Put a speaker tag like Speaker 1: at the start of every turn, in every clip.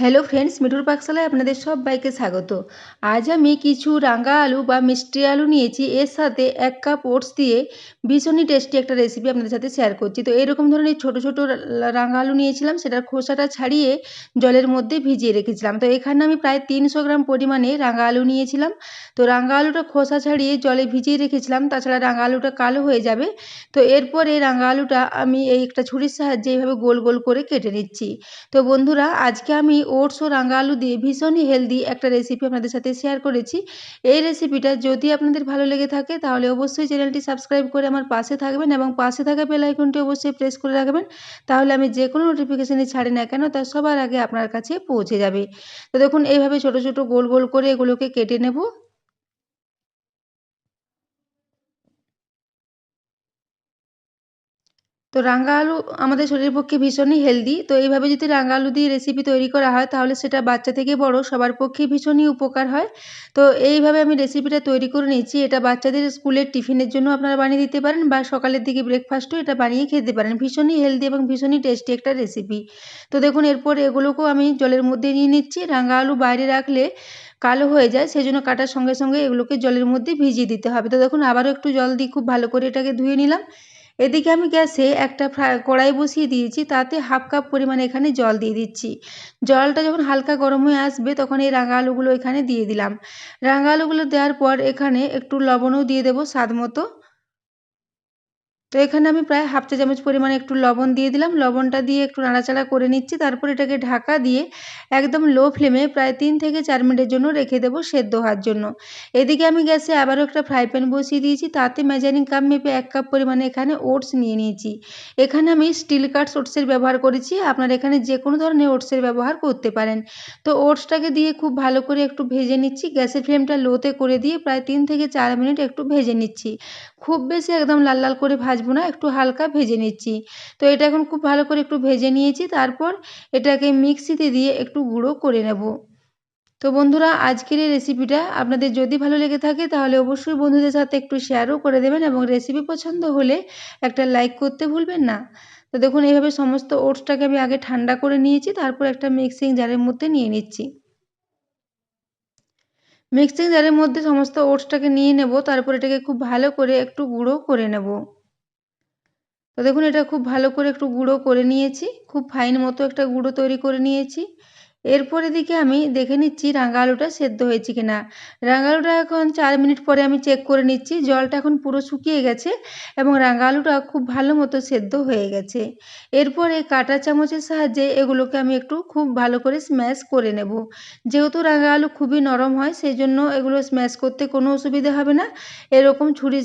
Speaker 1: Hello friends মিঠুর পাকশালায় আপনাদের সবাইকে স্বাগত। আজ আমি কিছু রাঙা আলু বা মিষ্টি আলু নিয়েছি। এর সাথে এক কাপ ওটস দিয়ে ভীষণই টেস্টি একটা রেসিপি আপনাদের সাথে শেয়ার করছি। তো এরকম ধরনের ছোট ছোট রাঙা আলু নিয়েছিলাম, সেটার খোসাটা ছাড়িয়ে জলের মধ্যে ভিজিয়ে রেখেছিলাম। তো এখানে আমি প্রায় তিনশো গ্রাম পরিমাণে রাঙা আলু নিয়েছিলাম। তো রাঙা আলুটা খোসা ছাড়িয়ে জলে ভিজিয়ে রেখেছিলাম, তাছাড়া রাঙা আলুটা কালো হয়ে যাবে। তো এরপরে রাঙা আলুটা আমি এই একটা ছুরির সাহায্যে এইভাবে গোল গোল করে কেটে নিচ্ছি। তো বন্ধুরা, আজকে আমি ওটস ও রাঙা আলু দিয়ে ভীষণই হেলদি একটা রেসিপি আপনাদের সাথে শেয়ার করেছি। এই রেসিপিটা যদি আপনাদের ভালো লেগে থাকে, তাহলে অবশ্যই চ্যানেলটি সাবস্ক্রাইব করে আমার পাশে থাকবেন এবং পাশে থাকা বেল আইকনটি অবশ্যই প্রেস করে রাখবেন। তাহলে আমি যে কোনো নোটিফিকেশানই ছাড়ি না কেন, তা সবার আগে আপনার কাছে পৌঁছে যাবে। তো দেখুন, এইভাবে ছোট ছোট গোল গোল করে এগুলোকে কেটে নেব। তো রাঙা আলু আমাদের শরীরের পক্ষে ভীষণই হেলদি তো এইভাবে যদি রাঙা আলু দিয়ে রেসিপি তৈরি করা হয়, তাহলে সেটা বাচ্চা থেকে বড়, সবার পক্ষে ভীষণই উপকার হয়। তো এইভাবে আমি রেসিপিটা তৈরি করে নিচ্ছি এটা বাচ্চাদের স্কুলের টিফিনের জন্য আপনারা বানিয়ে দিতে পারেন বা সকালের দিকে ব্রেকফাস্টও এটা বানিয়ে খেতে পারেন। ভীষণই হেলদি এবং ভীষণই টেস্টি একটা রেসিপি তো দেখুন, এরপর এগুলোকেও আমি জলের মধ্যে নিয়ে নিচ্ছি। রাঙা আলু বাইরে রাখলে কালো হয়ে যায় সেই জন্য কাটার সঙ্গে সঙ্গে এগুলোকে জলের মধ্যে ভিজিয়ে দিতে হবে। তো দেখুন, আবারও একটু জল দিয়ে খুব ভালো করে এটাকে ধুয়ে নিলাম। এদিকে আমি গ্যাসে একটা ফ্রাই কড়াই বসিয়ে দিয়েছি, তাতে হাফ কাপ পরিমাণে এখানে জল দিয়ে দিচ্ছি। জলটা যখন হালকা গরম হয়ে আসবে, তখন এই রাঙা আলুগুলো এখানে দিয়ে দিলাম। রাঙা আলুগুলো দেওয়ার পর এখানে একটু লবণও দিয়ে দেবো স্বাদ মতো। তো এখানে আমি প্রায় হাফ চা চামচ পরিমাণে একটু লবণ দিয়ে দিলাম। লবণটা দিয়ে একটু নাড়াচাড়া করে নিচ্ছি। তারপর এটাকে ঢাকা দিয়ে একদম লো ফ্লেমে প্রায় তিন থেকে চার মিনিটের জন্য রেখে দেবো সেদ্ধ হওয়ার জন্য। এদিকে আমি গ্যাসে আবারও একটা ফ্রাই প্যান বসিয়ে দিয়েছি। তাতে মেজারিং কাপ মেপে এক কাপ পরিমাণে এখানে ওটস নিয়ে নিয়েছি। এখানে আমি স্টিল কাটস ওটসের ব্যবহার করেছি। আপনার এখানে যে কোনো ধরনের ওটসের ব্যবহার করতে পারেন। তো ওটসটাকে দিয়ে খুব ভালো করে একটু ভেজে নিচ্ছি। গ্যাসের ফ্লেমটা লোতে করে দিয়ে প্রায় তিন থেকে চার মিনিট একটু ভেজে নিচ্ছি। খুব বেশি একদম লাল লাল করে ভাজবো না, একটু হালকা ভেজে নিচ্ছি। তো এটা এখন খুব ভালো করে একটু ভেজে নিয়েছি, তারপর এটাকে মিক্সিতে দিয়ে একটু গুঁড়ো করে নেব। তো বন্ধুরা, আজকের এই রেসিপিটা আপনাদের যদি ভালো লেগে থাকে, তাহলে অবশ্যই বন্ধুদের সাথে একটু শেয়ারও করে দেবেন এবং রেসিপি পছন্দ হলে একটা লাইক করতে ভুলবেন না। তো দেখুন, এইভাবে সমস্ত ওটসটাকে আমি আগে ঠান্ডা করে নিয়েছি, তারপর একটা মিক্সিং জারের মধ্যে নিয়ে নিচ্ছি। মিক্সিং জারের মধ্যে সমস্ত ওটসটাকে নিয়ে নেব, তারপর এটাকে খুব ভালো করে একটু গুঁড়ো করে নেব। তো দেখুন, এটা খুব ভালো করে একটু গুঁড়ো করে নিয়েছি। খুব ফাইন মতো একটা গুঁড়ো তৈরি করে নিয়েছি। এরপর এদিকে আমি দেখে নিচ্ছি রাঙা আলুটা সেদ্ধ হয়েছে কি না রাঙা আলুটা এখন চার মিনিট পরে আমি চেক করে নিচ্ছি। জলটা এখন পুরো শুকিয়ে গেছে এবং রাঙা আলুটা খুব ভালো মতো সেদ্ধ হয়ে গেছে। এরপরে কাঁটা চামচের সাহায্যে এগুলোকে আমি একটু খুব ভালো করে স্ম্যাশ করে নেব। যেহেতু রাঙা আলু খুবই নরম হয় সেই জন্য এগুলো স্ম্যাশ করতে কোনো অসুবিধা হবে না। এরকম ছুরি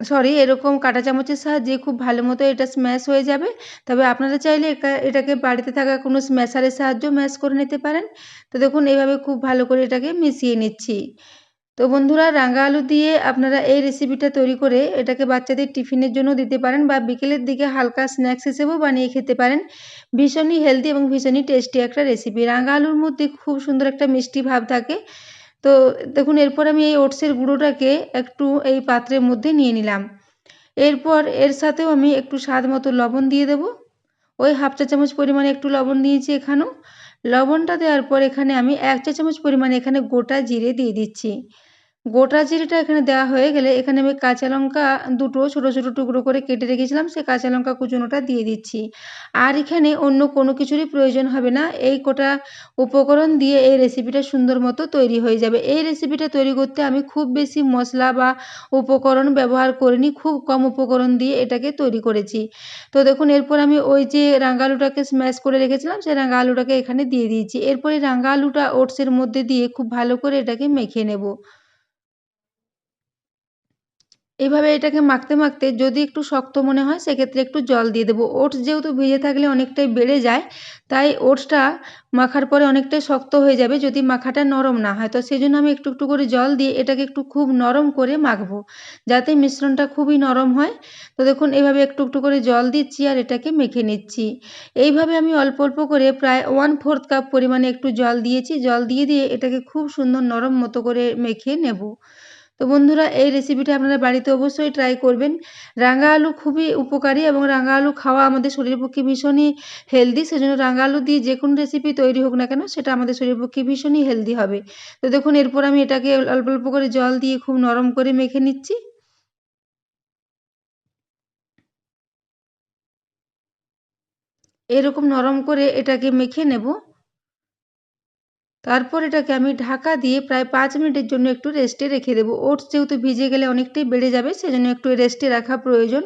Speaker 1: সরি এরকম কাঁটা চামচের সাহায্যে খুব ভালো মতো এটা স্ম্যাশ হয়ে যাবে। তবে আপনারা চাইলে এটাকে বাড়িতে থাকা কোনো স্ম্যাশারের সাহায্যেও ম্যাশ করে নিতে পারেন। তো দেখুন এইভাবে খুব ভালো করে এটাকে মিশিয়ে নিচ্ছি। তো বন্ধুরা, রাঙা আলু দিয়ে আপনারা এই রেসিপিটা তৈরি করে এটাকে বাচ্চাদের টিফিনের জন্য দিতে পারেন বা বিকেলের দিকে হালকা স্ন্যাক্স হিসেবেও বানিয়ে খেতে পারেন। ভীষণই হেলদি এবং ভীষণই টেস্টি একটা রেসিপি রাঙা আলুর মধ্যে খুব সুন্দর একটা মিষ্টি ভাব থাকে। তো দেখুন, এরপর আমি এই ওটসের গুঁড়োটাকে একটু এই পাত্রের মধ্যে নিয়ে নিলাম। এরপর এর সাথেও আমি একটু স্বাদ মতো লবণ দিয়ে দেব। ওই হাফ চা চামচ পরিমাণে একটু লবণ দিয়েছি এখানেও। লবণটা দেওয়ার পর এখানে আমি এক চা চামচ পরিমাণে এখানে গোটা জিরে দিয়ে দিচ্ছি। গোটা জিরেটা এখানে দেওয়া হয়ে গেলে এখানে আমি কাঁচা লঙ্কা দুটো ছোটো ছোটো টুকরো করে কেটে রেখেছিলাম, সেই কাঁচা লঙ্কা কুচনোটা দিয়ে দিচ্ছি। আর এখানে অন্য কোনো কিছুরই প্রয়োজন হবে না, এই কোটা উপকরণ দিয়ে এই রেসিপিটা সুন্দর মতো তৈরি হয়ে যাবে। এই রেসিপিটা তৈরি করতে আমি খুব বেশি মশলা বা উপকরণ ব্যবহার করিনি, খুব কম উপকরণ দিয়ে এটাকে তৈরি করেছি। তো দেখুন, এরপর আমি ওই যে রাঙা আলুটাকে স্ম্যাশ করে রেখেছিলাম, সেই রাঙা আলুটাকে এখানে দিয়ে দিয়েছি। এরপরে রাঙা আলুটা ওটসের মধ্যে দিয়ে খুব ভালো করে এটাকে মেখে নেব। এইভাবে এটাকে মাখতে মাখতে যদি একটু শক্ত মনে হয়, সেক্ষেত্রে একটু জল দিয়ে দেবো। ওটস যেহেতু ভিজে থাকলে অনেকটাই বেড়ে যায়, তাই ওটসটা মাখার পরে অনেকটাই শক্ত হয়ে যাবে যদি মাখাটা নরম না হয়। তো সেই জন্য আমি একটু একটু করে জল দিয়ে এটাকে একটু খুব নরম করে মাখবো, যাতে মিশ্রণটা খুবই নরম হয়। তো দেখুন, এভাবে একটু একটু করে জল দিচ্ছি আর এটাকে মেখে নিচ্ছি। এইভাবে আমি অল্প অল্প করে প্রায় ওয়ান ফোর্থ কাপ পরিমাণে একটু জল দিয়েছি। জল দিয়ে দিয়ে এটাকে খুব সুন্দর নরম মতো করে মেখে নেব। তো বন্ধুরা, এই রেসিপিটা আপনারা বাড়িতে অবশ্যই ট্রাই করবেন। রাঙা আলু খুবই উপকারী এবং রাঙা আলু খাওয়া আমাদের শরীরের পক্ষে ভীষণই হেলদি সেজন্য রাঙা আলু দিয়ে যে কোনো রেসিপি তৈরি হোক না কেন, সেটা আমাদের শরীরের পক্ষে ভীষণই হেলদি হবে। তো দেখুন, এরপর আমি এটাকে অল্প অল্প করে জল দিয়ে খুব নরম করে মেখে নিচ্ছি। এরকম নরম করে এটাকে মেখে নেব। তারপর এটাকে আমি ঢাকা দিয়ে প্রায় পাঁচ মিনিটের জন্য একটু রেস্টে রেখে দেবো। ওটস যেহেতু ভিজে গেলে অনেকটাই বেড়ে যাবে, সেজন্য একটু রেস্টে রাখা প্রয়োজন।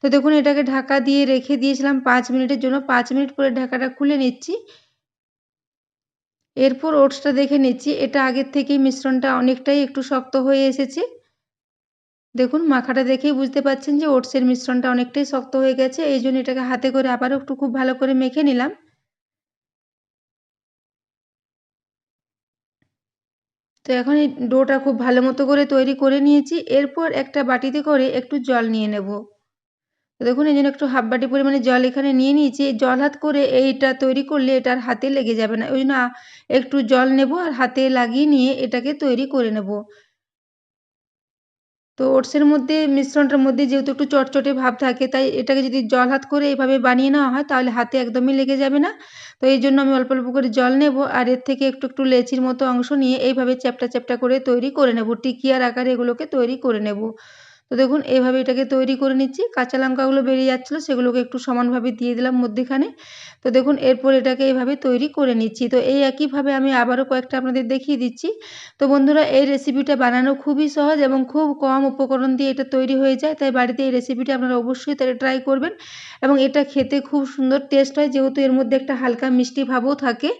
Speaker 1: তো দেখুন, এটাকে ঢাকা দিয়ে রেখে দিয়েছিলাম পাঁচ মিনিটের জন্য। পাঁচ মিনিট পরে ঢাকাটা খুলে নিচ্ছি। এরপর ওটসটা দেখে নিচ্ছি। এটা আগের থেকেই মিশ্রণটা অনেকটাই একটু শক্ত হয়ে এসেছে। দেখুন, মাখাটা দেখেই বুঝতে পাচ্ছেন যে ওটসের মিশ্রণটা অনেকটাই শক্ত হয়ে গেছে। এই জন্য এটাকে হাতে করে আবারও একটু খুব ভালো করে মেখে নিলাম। তো এখন এই ডোটা খুব ভালো মতো করে তৈরি করে নিয়েছি। এরপর একটা বাটিতে করে একটু জল নিয়ে নেব। তো দেখুন, এই জন্য একটু হাফ বাটি পরিমাণে জল এখানে নিয়ে নিয়েছি। জল হাত করে এইটা তৈরি করলে এটার হাতে লেগে যাবে না। ওই জন্য একটু জল নেব আর হাতে লাগিয়ে নিয়ে এটাকে তৈরি করে নেব। তো ওটসের মধ্যে, মিশ্রণটার মধ্যে যেহেতু একটু চটচটে ভাব থাকে, তাই এটাকে যদি জল হাত করে এভাবে বানিয়ে নেওয়া হয়, তাহলে হাতে একদমই লেগে যাবে না। তো এই জন্য আমি অল্প অল্প করে জল নেব, আর এর থেকে একটু একটু লেচির মতো অংশ নিয়ে এইভাবে চ্যাপটা চ্যাপটা করে তৈরি করে নেব। টিকিয়ার আকারে এগুলোকে তৈরি করে নেব। তো দেখুন এইভাবে এটাকে তৈরি করে নিচ্ছি। কাঁচা লঙ্কাগুলো বেরিয়ে যাচ্ছিল, সেগুলোকে একটু সমানভাবে দিয়ে দিলাম মধ্যেখানে। তো দেখুন, এরপর এটাকে এইভাবে তৈরি করে নিচ্ছি। তো এই একইভাবে আমি আবারও কয়েকটা আপনাদের দেখিয়ে দিচ্ছি। তো বন্ধুরা, এই রেসিপিটা বানানো খুবই সহজ এবং খুব কম উপকরণ দিয়ে এটা তৈরি হয়ে যায়। তাই বাড়িতে এই রেসিপিটা আপনারা অবশ্যই ট্রাই করবেন এবং এটা খেতে খুব সুন্দর টেস্ট হয়। যেহেতু এর মধ্যে একটা হালকা মিষ্টি ভাবও থাকে,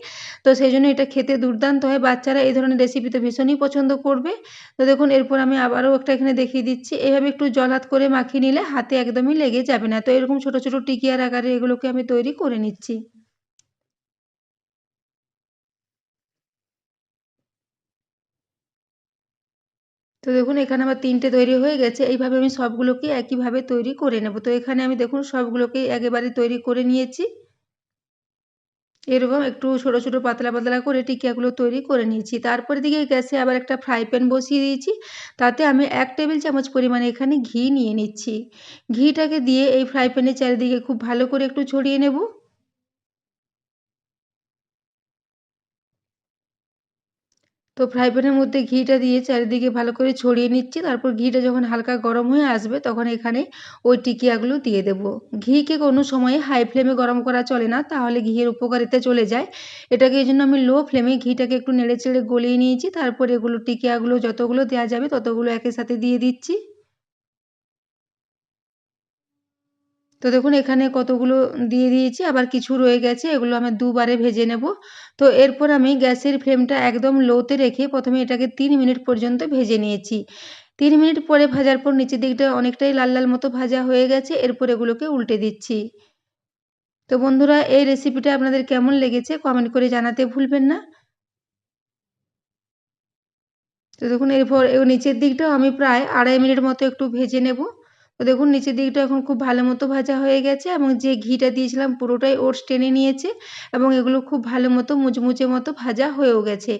Speaker 1: তো সেই জন্য এটা খেতে দুর্দান্ত হয়। বাচ্চারা এই ধরনের রেসিপি তো ভীষণই পছন্দ করবে। তো দেখুন, এরপর আমি আবারও একটা এখানে দেখিয়ে দিচ্ছি। এইভাবে একটু জল হাত করে মাখিয়ে নিলে হাতে একদমই লেগে যাবে না। তো এরকম ছোট ছোট টিকিয়ার আকারে এগুলোকে আমি তৈরি করে নিচ্ছি। তো দেখুন, এখানে আমার তিনটে তৈরি হয়ে গেছে। এইভাবে আমি সবগুলোকে একইভাবে তৈরি করে নেব। তো এখানে আমি দেখুন সবগুলোকে একেবারে তৈরি করে নিয়েছি। এরকম একটু ছোটো ছোটো, পাতলা পাতলা করে টিকিয়াগুলো তৈরি করে নিয়েছি। তারপরে দিকে গ্যাসে আবার একটা ফ্রাই প্যান বসিয়ে দিয়েছি। তাতে আমি এক টেবিল চামচ পরিমাণে এখানে ঘি নিয়ে নিচ্ছি। ঘিটাকে দিয়ে এই ফ্রাই প্যানের চারিদিকে খুব ভালো করে একটু ছড়িয়ে নেব। তো ফ্রাই প্যানের মধ্যে ঘিটা দিয়ে চারিদিকে ভালো করে ছড়িয়ে নিচ্ছি। তারপর ঘিটা যখন হালকা গরম হয়ে আসবে, তখন এখানে ওই টিকিয়াগুলো দিয়ে দেব। ঘিকে কোনো সময়ে হাই ফ্লেমে গরম করা চলে না, তাহলে ঘিয়ের উপকারিতা চলে যায়। এটাকে এই জন্য আমি লো ফ্লেমে ঘিটাকে একটু নেড়ে চেড়ে গলিয়ে নিয়েছি। তারপর এগুলো টিকিয়াগুলো যতগুলো দেওয়া যাবে ততগুলো একই সাথে দিয়ে দিচ্ছি। তো দেখুন, এখানে কতগুলো দিয়ে দিয়েছি, আবার কিছু রয়ে গেছে, এগুলো আমি দুবারে ভেজে নেব। তো এরপর আমি গ্যাসের ফ্লেমটা একদম লোতে রেখে প্রথমে এটাকে তিন মিনিট পর্যন্ত ভেজে নিয়েছি। তিন মিনিট পরে ভাজার পর নিচের দিকটা অনেকটাই লাল লাল মতো ভাজা হয়ে গেছে, এরপর এগুলোকে উল্টে দিচ্ছি। তো বন্ধুরা, এই রেসিপিটা আপনাদের কেমন লেগেছে কমেন্ট করে জানাতে ভুলবেন না। তো দেখুন, এরপর নিচের দিকটাও আমি প্রায় আড়াই মিনিট মতো একটু ভেজে নেব। তো দেখুন, নিচের দিকটা এখন খুব ভালো মতো ভাজা হয়ে গেছে এবং যে ঘিটা দিয়েছিলাম পুরোটাই ওটস টেনে নিয়েছে এবং এগুলো খুব ভালো মতো মুচমুচে মতো ভাজা হয়েও গেছে।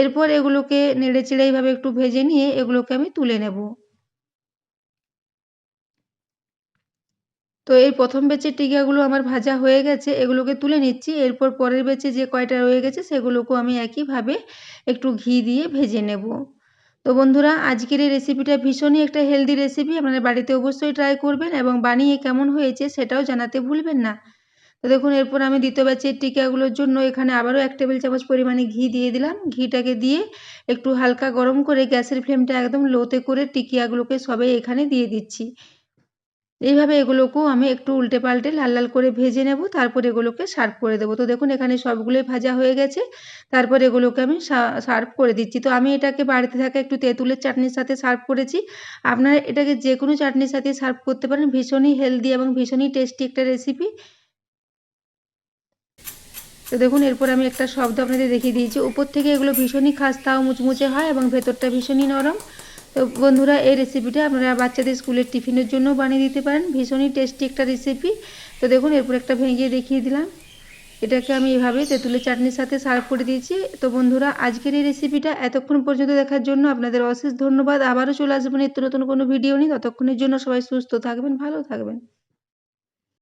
Speaker 1: এরপর এগুলোকে নেড়ে চেড়ে এইভাবে একটু ভেজে নিয়ে এগুলোকে আমি তুলে নেব। তো এই প্রথম বেচের টিকাগুলো আমার ভাজা হয়ে গেছে, এগুলোকে তুলে নিচ্ছি। এরপর পরের বেচে যে কয়টা রয়ে গেছে সেগুলোকেও আমি একইভাবে একটু ঘি দিয়ে ভেজে নেব। তো বন্ধুরা, আজকের এই রেসিপিটা ভীষণই একটা হেলদি রেসিপি আপনারা বাড়িতে অবশ্যই ট্রাই করবেন এবং বানিয়ে কেমন হয়েছে সেটাও জানাতে ভুলবেন না। তো দেখুন, এরপর আমি দ্বিতীয় ব্যাচের টিকাগুলোর জন্য এখানে আবারও এক টেবিল চামচ পরিমাণে ঘি দিয়ে দিলাম। ঘিটাকে দিয়ে একটু হালকা গরম করে গ্যাসের ফ্লেমটা একদম লোতে করে টিকিয়াগুলোকে সবে এখানে দিয়ে দিচ্ছি। এইভাবে এগুলোকেও আমি একটু উল্টে পাল্টে লাল লাল করে ভেজে নেব, তারপর এগুলোকে সার্ভ করে দেবো। তো দেখুন, এখানে সবগুলোই ভাজা হয়ে গেছে। তারপর এগুলোকে আমি সার্ভ করে দিচ্ছি। তো আমি এটাকে বাড়িতে থাকা একটু তেঁতুলের চাটনির সাথে সার্ভ করেছি। আপনারা এটাকে যে কোনো চাটনির সাথে সার্ভ করতে পারেন। ভীষণই হেলদি এবং ভীষণই টেস্টি একটা রেসিপি তো দেখুন, এরপর আমি একটা শব্দ আপনাদের দেখিয়ে দিয়েছি। উপর থেকে এগুলো ভীষণই খাস্তা ও মুচমুচে হয় এবং ভেতরটা ভীষণই নরম। তো বন্ধুরা, এই রেসিপিটা আপনারা বাচ্চাদের স্কুলের টিফিনের জন্য বানিয়ে দিতে পারেন। ভীষণই টেস্টি একটা রেসিপি তো দেখুন, এরপর একটা ভেঙে দেখিয়ে দিলাম। এটাকে আমি এভাবে তেঁতুলের চাটনির সাথে সার্ভ করে দিয়েছি। তো বন্ধুরা, আজকের এই রেসিপিটা এতক্ষণ পর্যন্ত দেখার জন্য আপনাদের অশেষ ধন্যবাদ। আবারও চলে আসবেন নিত্য নতুন কোনো ভিডিও নিয়ে। ততক্ষণের জন্য সবাই সুস্থ থাকবেন, ভালো থাকবেন।